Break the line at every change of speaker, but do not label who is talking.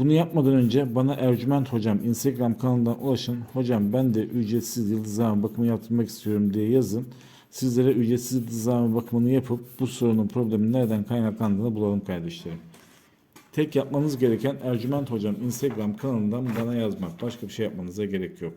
Bunu yapmadan önce bana Ercüment Hocam Instagram kanalından ulaşın. Hocam ben de ücretsiz yıldızlama bakımı yaptırmak istiyorum diye yazın. Sizlere ücretsiz yıldızlama bakımını yapıp bu sorunun problemin nereden kaynaklandığını bulalım kardeşlerim. Tek yapmanız gereken Ercüment Hocam Instagram kanalından bana yazmak. Başka bir şey yapmanıza gerek yok.